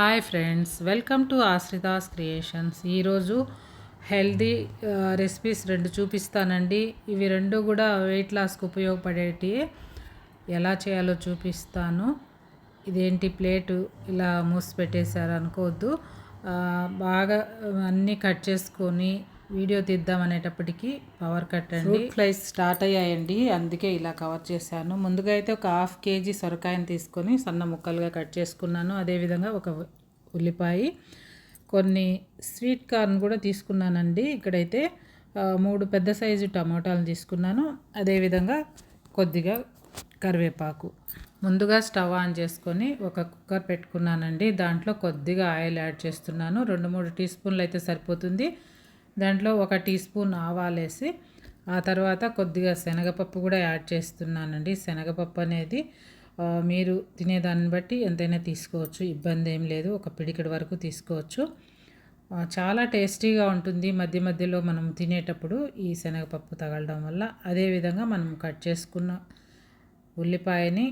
Hi friends welcome to Ashritas creations ఈరోజు healthy recipes uh, రెండు చూపిస్తానండి. ఇవి రెండు కూడా వెయిట్ లాస్కి ఉపయోగపడేటి. ఎలా చేయాలో చూపిస్తాను. ఇదేంటి ప్లేటు? ఇలా మూసి పెట్టేశారు అనుకోవద్దు. బాగా అన్నీ కట్ చేసుకొని వీడియో తీద్దాం అనేటప్పటికీ పవర్ కట్ అండి. ఫ్లైస్ స్టార్ట్ అయ్యాయండి. అందుకే ఇలా కవర్ చేశాను. ముందుగా అయితే ఒక హాఫ్ కేజీ సొరకాయని తీసుకొని సన్న ముక్కలుగా కట్ చేసుకున్నాను. అదేవిధంగా ఒక ఉల్లిపాయ. కొన్ని స్వీట్ కార్న్ కూడా తీసుకున్నానండి. ఇక్కడైతే మూడు పెద్ద సైజు టమాటాలు తీసుకున్నాను. అదేవిధంగా కొద్దిగా కరివేపాకు. ముందుగా స్టవ్ ఆన్ చేసుకొని ఒక కుక్కర్ పెట్టుకున్నానండి. దాంట్లో కొద్దిగా ఆయిల్ యాడ్ చేస్తున్నాను. రెండు మూడు టీ స్పూన్లు అయితే సరిపోతుంది. దాంట్లో ఒక టీ స్పూన్ ఆవాలేసి ఆ తర్వాత కొద్దిగా శనగపప్పు కూడా యాడ్ చేస్తున్నానండి. శనగపప్పు అనేది మీరు తినేదాన్ని బట్టి ఎంతైనా తీసుకోవచ్చు. ఇబ్బంది ఏం లేదు. ఒక పిడికెడు వరకు తీసుకోవచ్చు. చాలా టేస్టీగా ఉంటుంది. మధ్య మధ్యలో మనం తినేటప్పుడు ఈ శనగపప్పు తగలడం వల్ల. అదేవిధంగా మనం కట్ చేసుకున్న ఉల్లిపాయని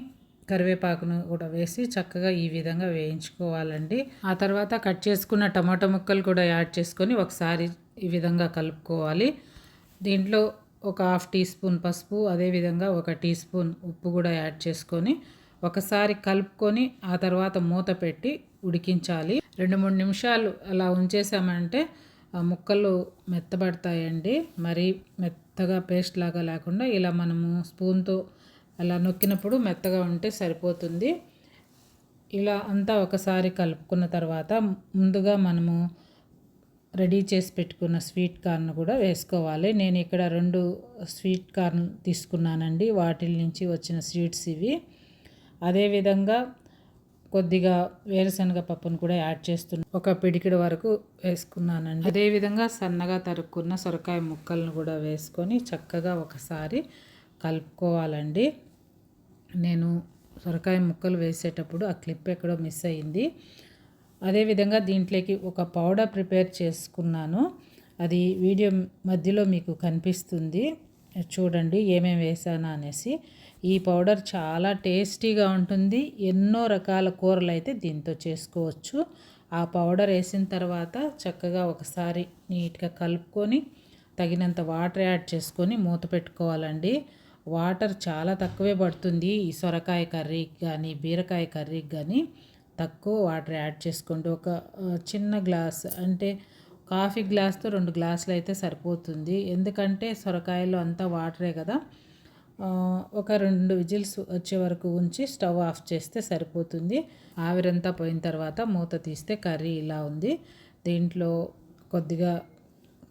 కరివేపాకును కూడా వేసి చక్కగా ఈ విధంగా వేయించుకోవాలండి. ఆ తర్వాత కట్ చేసుకున్న టమాటో ముక్కలు కూడా యాడ్ చేసుకొని ఒకసారి ఈ విధంగా కలుపుకోవాలి. దీంట్లో ఒక హాఫ్ టీ స్పూన్ పసుపు అదేవిధంగా ఒక టీ స్పూన్ ఉప్పు కూడా యాడ్ చేసుకొని ఒకసారి కలుపుకొని ఆ తర్వాత మూత పెట్టి ఉడికించాలి. రెండు మూడు నిమిషాలు అలా ఉంచేసామంటే ఆ ముక్కలు మెత్తబడతాయండి. మరి మెత్తగా పేస్ట్ లాగా లేకుండా ఇలా మనము స్పూన్తో అలా నొక్కినప్పుడు మెత్తగా ఉంటే సరిపోతుంది. ఇలా అంతా ఒకసారి కలుపుకున్న తర్వాత ముందుగా మనము రెడీ చేసి పెట్టుకున్న స్వీట్ కార్న్ కూడా వేసుకోవాలి. నేను ఇక్కడ రెండు స్వీట్ కార్న్ తీసుకున్నానండి. వాటి నుంచి వచ్చిన స్వీట్స్ ఇవి. అదేవిధంగా కొద్దిగా వేరుశనగ పప్పును కూడా యాడ్ చేస్తున్నాను ఒక పిడికిడి వరకు వేసుకున్నానండి. అదేవిధంగా సన్నగా తరుక్కున్న సొరకాయ ముక్కలను కూడా వేసుకొని చక్కగా ఒకసారి కలుపుకోవాలండి. నేను సొరకాయ ముక్కలు వేసేటప్పుడు ఆ క్లిప్ ఎక్కడో మిస్ అయ్యింది అదేవిధంగా దీంట్లోకి ఒక పౌడర్ ప్రిపేర్ చేసుకున్నాను. అది వీడియో మధ్యలో మీకు కనిపిస్తుంది. చూడండి ఏమేమి వేసానా అనేసి. ఈ పౌడర్ చాలా టేస్టీగా ఉంటుంది. ఎన్నో రకాల కూరలు అయితే దీంతో చేసుకోవచ్చు. ఆ పౌడర్ వేసిన తర్వాత చక్కగా ఒకసారి నీట్గా కలుపుకొని తగినంత వాటర్ యాడ్ చేసుకొని మూత పెట్టుకోవాలండి. వాటర్ చాలా తక్కువే పడుతుంది. ఈ సొరకాయ కర్రీకి కానీ బీరకాయ కర్రీకి కానీ. తక్కువ వాటర్ యాడ్ చేసుకోండి. ఒక చిన్న గ్లాస్ అంటే కాఫీ గ్లాస్తో రెండు గ్లాసులు అయితే సరిపోతుంది. ఎందుకంటే సొరకాయలో అంతా వాటరే కదా. ఒక రెండు విజిల్స్ వచ్చే వరకు ఉంచి స్టవ్ ఆఫ్ చేస్తే సరిపోతుంది. ఆవిరంతా పోయిన తర్వాత మూత తీస్తే కర్రీ ఇలా ఉంది. దీంట్లో కొద్దిగా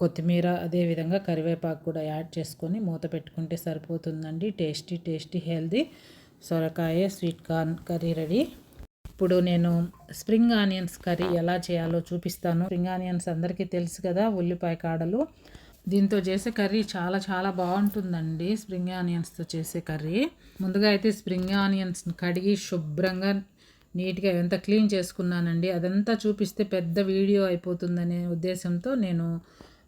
కొత్తిమీర అదేవిధంగా కరివేపాకు కూడా యాడ్ చేసుకొని మూత పెట్టుకుంటే సరిపోతుందండి. టేస్టీ టేస్టీ హెల్దీ సొరకాయ స్వీట్ కార్న్ కర్రీ రెడీ. ఇప్పుడు నేను స్ప్రింగ్ ఆనియన్స్ కర్రీ ఎలా చేయాలో చూపిస్తాను. స్ప్రింగ్ ఆనియన్స్ అందరికీ తెలుసు కదా ఉల్లిపాయ కాడలు. దీంతో చేసే కర్రీ చాలా చాలా బాగుంటుందండి స్ప్రింగ్ ఆనియన్స్తో చేసే కర్రీ. ముందుగా అయితే స్ప్రింగ్ ఆనియన్స్ని కడిగి శుభ్రంగా నీట్గా ఎంత క్లీన్ చేసుకున్నానండి అదంతా చూపిస్తే పెద్ద వీడియో అయిపోతుందనే ఉద్దేశంతో నేను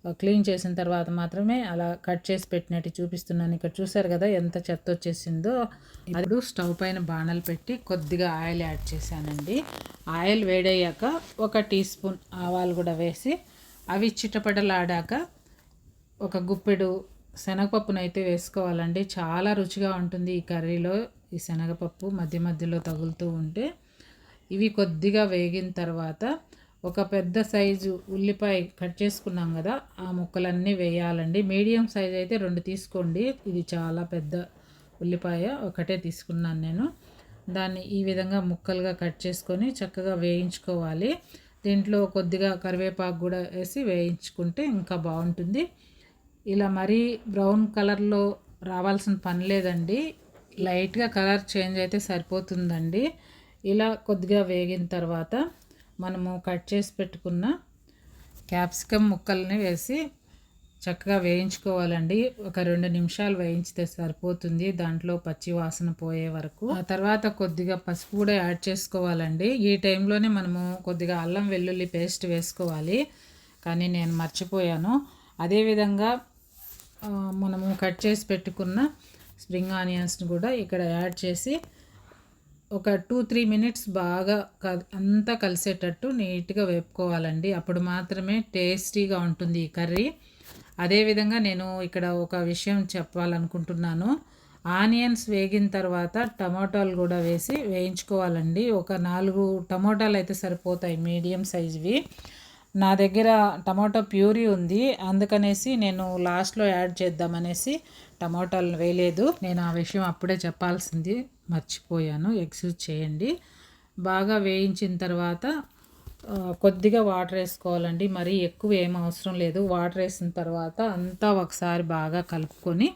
క్లీన్ చేసిన తర్వాత మాత్రమే అలా కట్ చేసి పెట్టినట్టు చూపిస్తున్నాను. ఇక్కడ చూసారు కదా ఎంత చెత్త వచ్చేసిందో. ఇప్పుడు స్టవ్ పైన బాణలు పెట్టి కొద్దిగా ఆయిల్ యాడ్ చేశానండి. ఆయిల్ వేడయ్యాక ఒక టీ స్పూన్ ఆవాలు కూడా వేసి అవి చిటపటలాడాక ఒక గుప్పెడు శనగపప్పునైతే వేసుకోవాలండి. చాలా రుచిగా ఉంటుంది ఈ కర్రీలో ఈ శనగపప్పు మధ్య మధ్యలో తగులుతూ ఉంటే. ఇవి కొద్దిగా వేగిన తర్వాత ఒక పెద్ద సైజు ఉల్లిపాయ కట్ చేసుకున్నాం కదా ఆ ముక్కలన్నీ వేయాలండి. మీడియం సైజ్ అయితే రెండు తీసుకోండి. ఇది చాలా పెద్ద ఉల్లిపాయ ఒకటే తీసుకున్నాను నేను. దాన్ని ఈ విధంగా ముక్కలుగా కట్ చేసుకొని చక్కగా వేయించుకోవాలి. దీంట్లో కొద్దిగా కరివేపాకు కూడా వేసి వేయించుకుంటే ఇంకా బాగుంటుంది. ఇలా మరీ బ్రౌన్ కలర్లో రావాల్సిన పని లేదండి. లైట్గా కలర్ చేంజ్ అయితే సరిపోతుందండి. ఇలా కొద్దిగా వేగిన తర్వాత మనము కట్ చేసి పెట్టుకున్న క్యాప్సికమ్ ముక్కల్ని వేసి చక్కగా వేయించుకోవాలండి. ఒక రెండు నిమిషాలు వేయించితే సరిపోతుంది. దాంట్లో పచ్చి వాసన పోయే వరకు. ఆ తర్వాత కొద్దిగా పసుపు కూడా యాడ్ చేసుకోవాలండి. ఈ టైంలోనే మనము కొద్దిగా అల్లం వెల్లుల్లి పేస్ట్ వేసుకోవాలి. కానీ నేను మర్చిపోయాను. అదేవిధంగా మనము కట్ చేసి పెట్టుకున్న స్ప్రింగ్ ఆనియన్స్ని కూడా ఇక్కడ యాడ్ చేసి ఒక టూ త్రీ మినిట్స్ బాగా క అంతా కలిసేటట్టు నీట్గా వేపుకోవాలండి. అప్పుడు మాత్రమే టేస్టీగా ఉంటుంది ఈ కర్రీ. అదేవిధంగా నేను ఇక్కడ ఒక విషయం చెప్పాలనుకుంటున్నాను. ఆనియన్స్ వేగిన తర్వాత టమాటాలు కూడా వేసి వేయించుకోవాలండి. ఒక నాలుగు టమాటాలు అయితే సరిపోతాయి మీడియం సైజ్వి. నా దగ్గర టమాటో ప్యూరీ ఉంది. అందుకనేసి నేను లాస్ట్లో యాడ్ చేద్దామనేసి టమాటాలు వేయలేదు. నేను ఆ విషయం అప్పుడే చెప్పాల్సింది. మర్చిపోయాను. ఎక్స్క్యూజ్ చేయండి. బాగా వేయించిన తర్వాత కొద్దిగా వాటర్ వేసుకోవాలండి. మరీ ఎక్కువ ఏం అవసరం లేదు. వాటర్ వేసిన తర్వాత అంతా ఒకసారి బాగా కలుపుకొని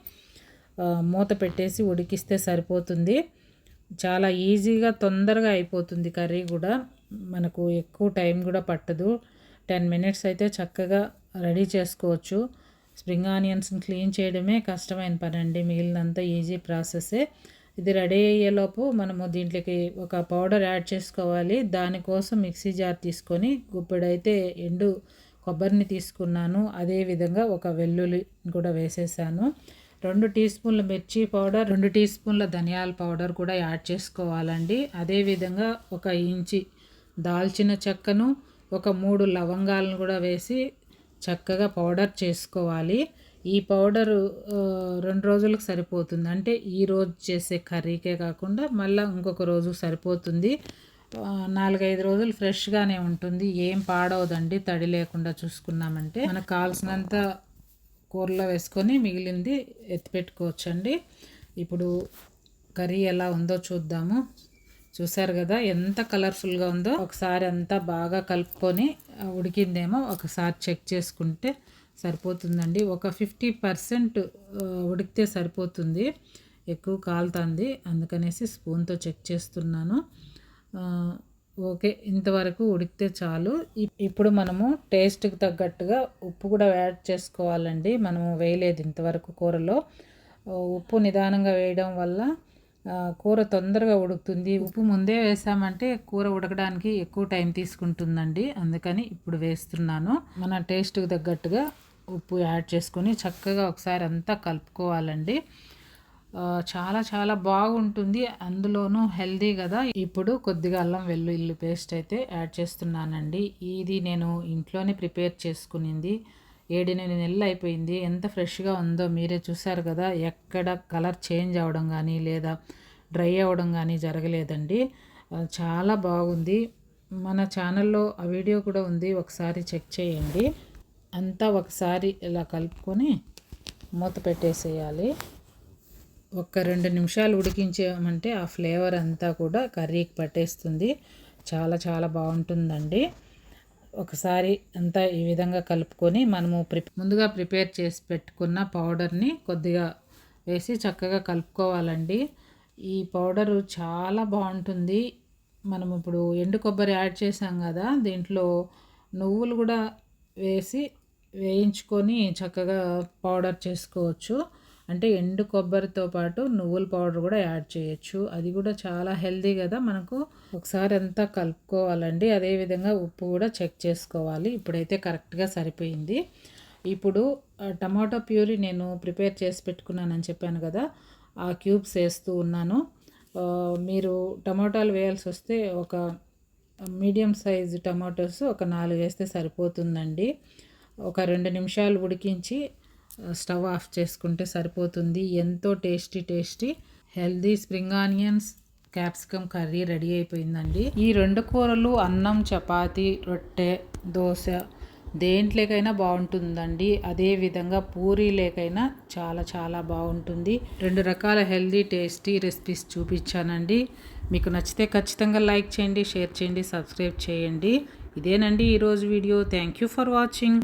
మూత పెట్టేసి ఉడికిస్తే సరిపోతుంది. చాలా ఈజీగా తొందరగా అయిపోతుంది కర్రీ కూడా. మనకు ఎక్కువ టైం కూడా పట్టదు. టెన్ మినిట్స్ అయితే చక్కగా రెడీ చేసుకోవచ్చు. స్ప్రింగ్ ఆనియన్స్ని క్లీన్ చేయడమే కష్టమైన పని అండి మిగిలినంత ఈజీ ప్రాసెసే ఇది రెడీ అయ్యేలోపు మనము దీంట్లోకి ఒక పౌడర్ యాడ్ చేసుకోవాలి. దానికోసం మిక్సీ జార్ తీసుకొని గుప్పెడైతే ఎండు కొబ్బరిని తీసుకున్నాను. అదేవిధంగా ఒక వెల్లుల్లి కూడా వేసేసాను. రెండు టీ స్పూన్ల మిర్చి పౌడర్ రెండు టీ స్పూన్ల ధనియాల పౌడర్ కూడా యాడ్ చేసుకోవాలండి. అదేవిధంగా ఒక ఇంచి దాల్చిన చెక్కను ఒక మూడు లవంగాలను కూడా వేసి చక్కగా పౌడర్ చేసుకోవాలి. ఈ పౌడరు రెండు రోజులకు సరిపోతుంది. అంటే ఈ రోజు చేసే కర్రీకే కాకుండా మళ్ళీ ఇంకొక రోజు సరిపోతుంది. నాలుగైదు రోజులు ఫ్రెష్గానే ఉంటుంది. ఏం పాడవదండి తడి లేకుండా చూసుకున్నామంటే. మనకు కావాల్సినంత కూరలో వేసుకొని మిగిలింది ఎత్తిపెట్టుకోవచ్చండి ఇప్పుడు కర్రీ ఎలా ఉందో చూద్దాము. చూసారు కదా ఎంత కలర్ఫుల్గా ఉందో. ఒకసారి అంతా బాగా కలుపుకొని ఉడికిందేమో ఒకసారి చెక్ చేసుకుంటే సరిపోతుందండి. ఒక ఫిఫ్టీ పర్సెంట్ ఉడికితే సరిపోతుంది. ఎక్కువ కాలుతుంది. అందుకనేసి స్పూన్తో చెక్ చేస్తున్నాను. ఓకే. ఇంతవరకు ఉడికితే చాలు. ఇప్పుడు మనము టేస్ట్కి తగ్గట్టుగా ఉప్పు కూడా యాడ్ చేసుకోవాలండి. మనము వేయలేదు ఇంతవరకు కూరలో. ఉప్పు నిదానంగా వేయడం వల్ల కూర తొందరగా ఉడుకుతుంది. ఉప్పు ముందే వేసామంటే కూర ఉడకడానికి ఎక్కువ టైం తీసుకుంటుందండి. అందుకని ఇప్పుడు వేస్తున్నాను. మన టేస్ట్కి తగ్గట్టుగా ఉప్పు యాడ్ చేసుకొని చక్కగా ఒకసారి అంతా కలుపుకోవాలండి. చాలా చాలా బాగుంటుంది. అందులోనూ హెల్దీ కదా. ఇప్పుడు కొద్దిగా అల్లం వెల్లుల్లి పేస్ట్ అయితే యాడ్ చేస్తున్నానండి. ఇది నేను ఇంట్లోనే ప్రిపేర్ చేసుకునింది. ఏడెనిమిది నెలలు అయిపోయింది. ఎంత ఫ్రెష్గా ఉందో మీరే చూసారు కదా. ఎక్కడ కలర్ చేంజ్ అవ్వడం కానీ లేదా డ్రై అవ్వడం కానీ జరగలేదండి. చాలా బాగుంది. మన ఛానల్లో ఆ వీడియో కూడా ఉంది. ఒకసారి చెక్ చేయండి. అంతా ఒకసారి ఇలా కలుపుకొని మూత పెట్టేసేయాలి. ఒక రెండు నిమిషాలు ఉడికించామంటే ఆ ఫ్లేవర్ అంతా కూడా కర్రీకి పట్టేస్తుంది. చాలా చాలా బాగుంటుందండి. ఒకసారి అంతా ఈ విధంగా కలుపుకొని మనము ప్రి ముందుగా ప్రిపేర్ చేసి పెట్టుకున్న పౌడర్ని కొద్దిగా వేసి చక్కగా కలుపుకోవాలండి. ఈ పౌడరు చాలా బాగుంటుంది. మనం ఇప్పుడు ఎండు కొబ్బరి యాడ్ చేసాం కదా దీంట్లో నువ్వులు కూడా వేసి వేయించుకొని చక్కగా పౌడర్ చేసుకోవచ్చు. అంటే ఎండు కొబ్బరితో పాటు నువ్వుల పౌడర్ కూడా యాడ్ చేయొచ్చు. అది కూడా చాలా హెల్దీ కదా మనకు. ఒకసారి అంతా కలుపుకోవాలండి. అదేవిధంగా ఉప్పు కూడా చెక్ చేసుకోవాలి. ఇప్పుడైతే కరెక్ట్గా సరిపోయింది. ఇప్పుడు టమాటో ప్యూరీ నేను ప్రిపేర్ చేసి పెట్టుకున్నానని చెప్పాను కదా. ఆ క్యూబ్స్ వేస్తూ ఉన్నాను. మీరు టమాటాలు వేయాల్సి వస్తే ఒక మీడియం సైజు టమాటోస్ ఒక నాలుగు వేస్తే సరిపోతుందండి. ఒక రెండు నిమిషాలు ఉడికించి స్టవ్ ఆఫ్ చేసుకుంటే సరిపోతుంది. ఎంతో tasty tasty. Healthy spring onions capsicum curry ready అయిపోయిందండి. ఈ రెండు కూరలు అన్నం చపాతి రొట్టె దోశ దేంట్లోకైనా బాగుంటుందండి. అదేవిధంగా పూరీలేకైనా చాలా చాలా బాగుంటుంది. రెండు రకాల హెల్దీ టేస్టీ రెసిపీస్ చూపించానండి. మీకు నచ్చితే ఖచ్చితంగా లైక్ చేయండి షేర్ చేయండి సబ్స్క్రైబ్ చేయండి. ఇదేనండి ఈరోజు video. Thank you for watching.